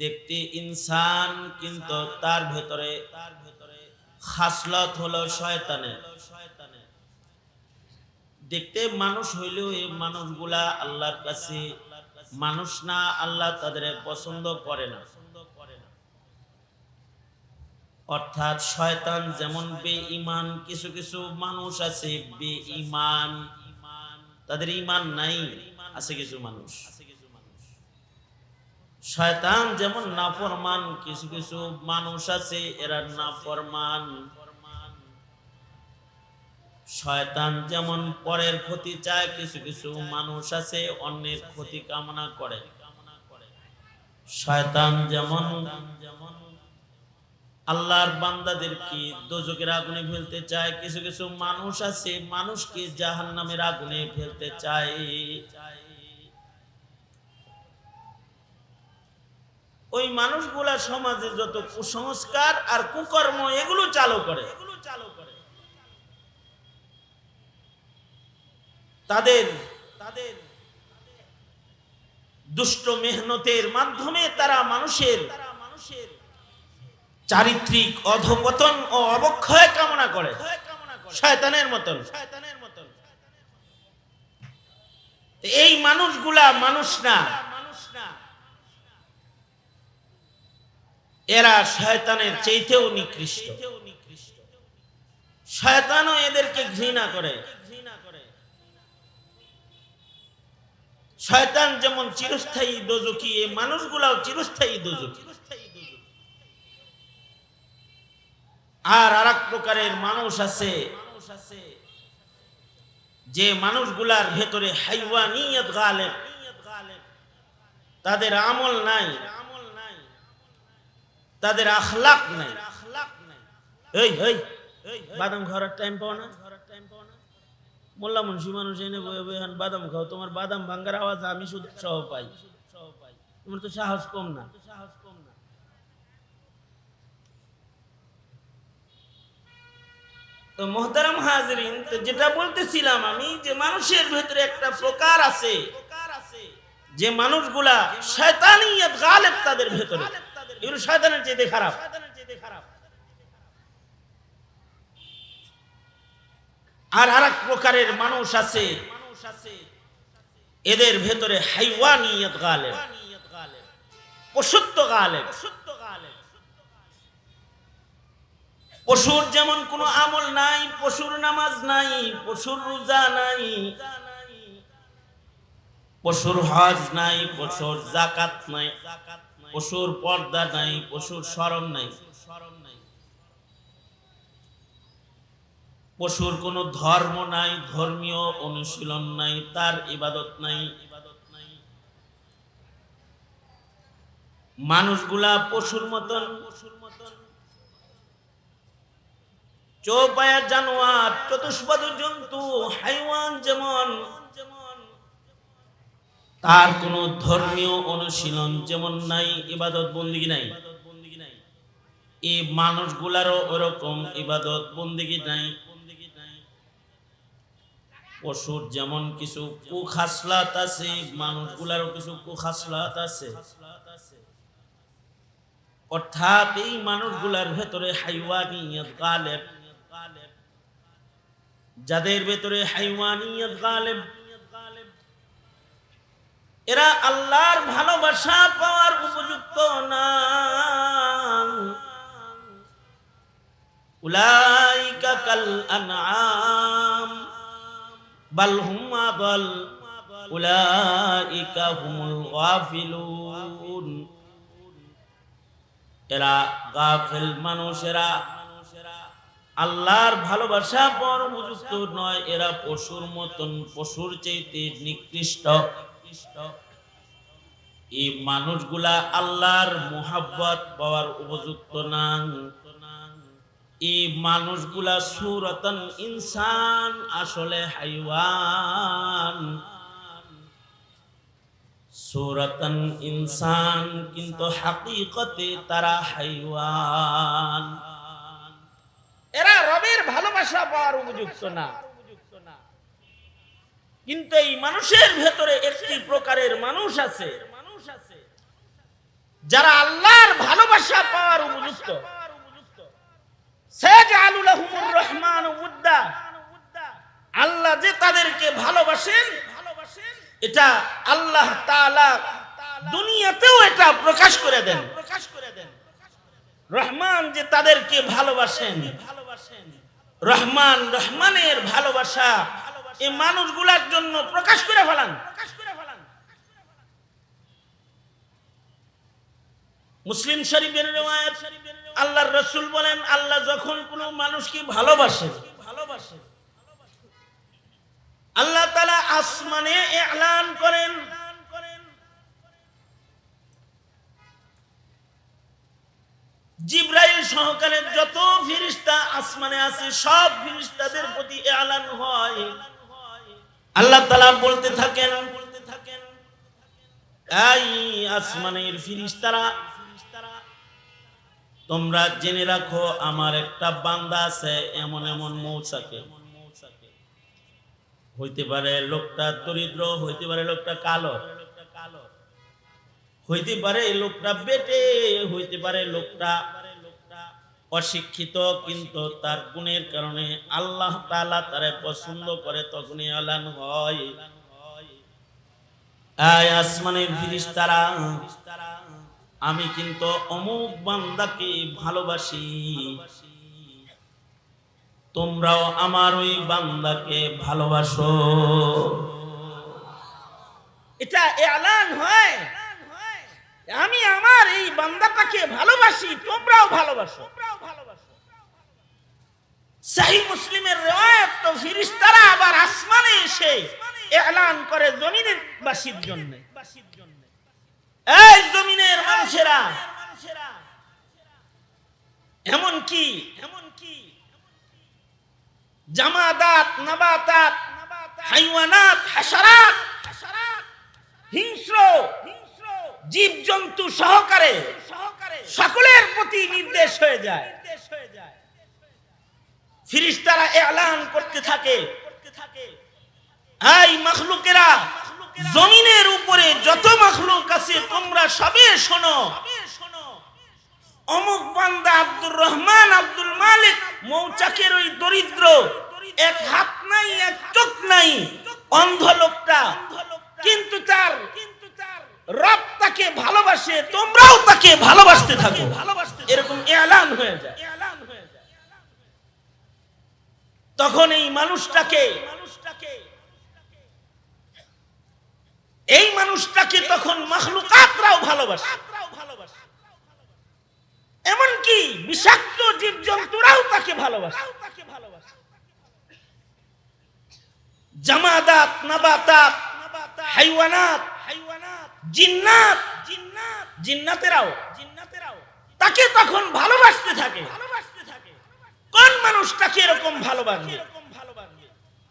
দেখতে ইনসান কিন্তু তার ভেতরে তার ভেতরে খাসলত হলো শয়তানের। দেখতে মানুষ হইলেও এই মানুষগুলা আল্লাহর কাছে মানুষ না, আল্লাহ তাদের পছন্দ করে না। অর্থাৎ শয়তান যেমন বে ইমান কিছু কিছু মানুষ আছে বে ইমান তাদের ইমান নাই, আছে কিছু মানুষ। শয়তান যেমন নাফরমান, কিছু কিছু মানুষ আছে, এরা নাফরমান। শয়তান যেমন পরের ক্ষতি চায়, কিছু কিছু মানুষ আছে, অন্যের ক্ষতি কামনা করে। শয়তান যেমন যেমন আল্লাহর বান্দাদেরকে দোজকের আগুনে ফেলতে চায়, কিছু কিছু মানুষ আছে, মানুষকে জাহান্নামের আগুনে ফেলতে চায়। ওই মানুষগুলা সমাজে যত কুসংস্কার আর কুকর্ম, এগুলো চালু করে। তাদের তাদের দুষ্ট মেহনতের মাধ্যমে তারা মানুষের মানুষের চারিত্রিক অধপতন ও অবক্ষয় কামনা করে। শয়তানের মতন। শয়তানের মতন এই মানুষগুলা মানুষ না মানুষ না। এরা শয়তানের চাইতেও নিকৃষ্ট। শয়তানও এদেরকে ঘৃণা করে। শয়তান যেমন চিরস্থায়ী দোজকি এই মানুষগুলাও চিরস্থায়ী দোজকি আর আর প্রকারের মানুষ আছে, যে মানুষগুলার ভেতরে হাইওয়ানিয়ত গালেব। তাদের আমল নাই। তাদের আখলাক নাই। এই এই, বাদাম খাওয়ার টাইম পাও না। মোল্লা মুন্সি মানুষ এনে বয়ে বয়ে বাদাম খাও, তোমার বাদাম ভাঙ্গার আওয়াজ আমি শুধু সহ পাই। তোমার তো সাহস কম না সাহস কম না। তো মোহতারাম হাজরিন, তো যেটা বলতেছিলাম আমি, যে মানুষের ভেতরে একটা প্রকার আছে, যে মানুষগুলা শয়তানিয়ত গালেব তাদের ভেতরে। চেয়ে খারাপ। আর আর এক প্রকারের মানুষ আছে, এদের ভেতরে হাইওয়ানিয়ত পশুত্ব পশুর যেমন কোনো আমল নাই, পশুর নামাজ নাই, পশুর রোজা নাই, পশুর হজ নাই, পশুর জাকাত নাই। পশুর পর্দা নাই, পশুর শরম নাই। পশুর কোনো ধর্ম নাই, ধর্মীয় অনুশীলন নাই, তার ইবাদত নাই। মানুষগুলা পশুর মতন। পশুর মতন চৌপায়া জানোয়ার, চতুষ্পদ জন্তু, হাইওয়ান যেমন যেমন। তার কোন ধর্মীয় অনুশীলন যেমন নাই, ইবাদত বন্দিগি নাই। এই মানুষগুলারও ওরকম ইবাদত বন্দিগি নাই। পশুর যেমন কিছু কুখাসলাত আছে, মানুষগুলারও কিছু কুখাসলাত আছে। অর্থাৎ এই মানুষগুলার ভেতরে হাইওয়ানিয়ত গালেব। যাদের ভেতরে হাইওয়ানিয়ত গালেব এরা আল্লাহর ভালোবাসা পাওয়ার উপযুক্ত না। উলাইকা কাল আনআম, বাল উলাইকা হুমুল গাফিলুন। এরা গাফিল মানুষেরা আল্লাহর ভালোবাসা পর উপযুক্ত নয়, এরা পশুর মতন, পশুর চাইতে নিকৃষ্ট। এই মানুষগুলা আল্লাহর মোহাব্বত পাওয়ার উপযুক্ত না এই মানুষগুলা সুরতন ইনসান, আসলে হাইওয়ান। সুরতন ইনসান, কিন্তু হাকিকতে তারা হাইওয়ান। এরা রবের ভালোবাসা পাওয়ার উপযুক্ত না। কিন্তু এই মানুষের ভেতরে একটি প্রকারের মানুষ আছে মানুষ আছে। যারা আল্লাহর ভালোবাসা পাওয়ার উপযুক্ত। রহমান আল্লাহ যে তাদেরকে ভালোবাসেন, এটা আল্লাহ দুনিয়াতেও এটা প্রকাশ করে দেন। প্রকাশ করে দেন রহমান যে তাদেরকে ভালোবাসেন, রহমান রহমানের ভালোবাসা এই মানুষগুলার জন্য প্রকাশ করে ফেলান। মুসলিম শরীফের রেওয়ায়াত, আল্লাহর রসুল বলেন, আল্লাহ যখন কোনো মানুষকে ভালোবাসে ভালোবাসে আল্লাহ তালা আসমানে এলান করেন। জিব্রাইল সহকারে যত ফিরিস্তা আসমানে আছে, সব ফিরিস্তাদের প্রতি এলান হয়। আল্লাহ তালা বলতে থাকেন বলতে থাকেন এই আসমানের ফিরিস্তারা তোমরা জেনে রাখো, আমার একটা বান্দা আছে, এমন এমন মৌচাকে। হইতে পারে লোকটা দরিদ্র, হইতে পারে লোকটা কালো। হইতে পারে লোকটা বেটে, হইতে পারে লোকটা অশিক্ষিত, কিন্তু তার গুণের কারণে আল্লাহ তালা তারে পছন্দ করে তখনই আলান হয়। আয় আসমানের ফিরিস্তারা আমি কিন্তু অমুক বান্দাকে ভালোবাসি। তোমরাও আমার ওই বান্দাকে ভালোবাসো। এটা এলান হয়। আমি আমার এই বান্দাটাকে ভালোবাসি, তোমরাও ভালোবাসো। সাহি মুসলিমের রেওয়ায়ত তো ফিরিস্তারা আবার আসমানে এসে এলান করে জমিনের বাসীর জন্য। এই জমিনের মানুষেরা। এমন কি? এমন কি জামাদাত, নাবাতাত, হাইওয়ানাত হাসারাত হিংস্র জীব জন্তু সহকারে সকলের প্রতি নির্দেশ হয়ে যায় দেশ হয়ে যায়। ফিরিস্তারা এলান করতে থাকে। এই মখলুকেরা জমিনের উপরে যত মখলুক আছে, তোমরা সবে শোনো। অমুক বান্দা আব্দুর রহমান, আব্দুল মালিক, মৌচাকের ওই দরিদ্র, এক হাত নাই, এক চোখ নাই, অন্ধ লোকটা। কিন্তু তার রব তাকে ভালোবাসে, তোমরাও তাকে ভালোবাসতে থাকো। এরকম এলান হয়ে যায়। তখন এই মানুষটাকে এই মানুষটাকে তখন মখলুকাতরাও ভালোবাসে। এমনকি বিষাক্ত জীব জন্তুরাও তাকে ভালোবাসে। জামাদাত, নাবাতাত, হাইওয়ানাত, জিন্নাত জিন্নাত জিন্নাতেরাও জিন্নাতেরাও তাকে তখন ভালোবাসতে থাকে। কোন মানুষটাকে এরকম ভালোবাসবে?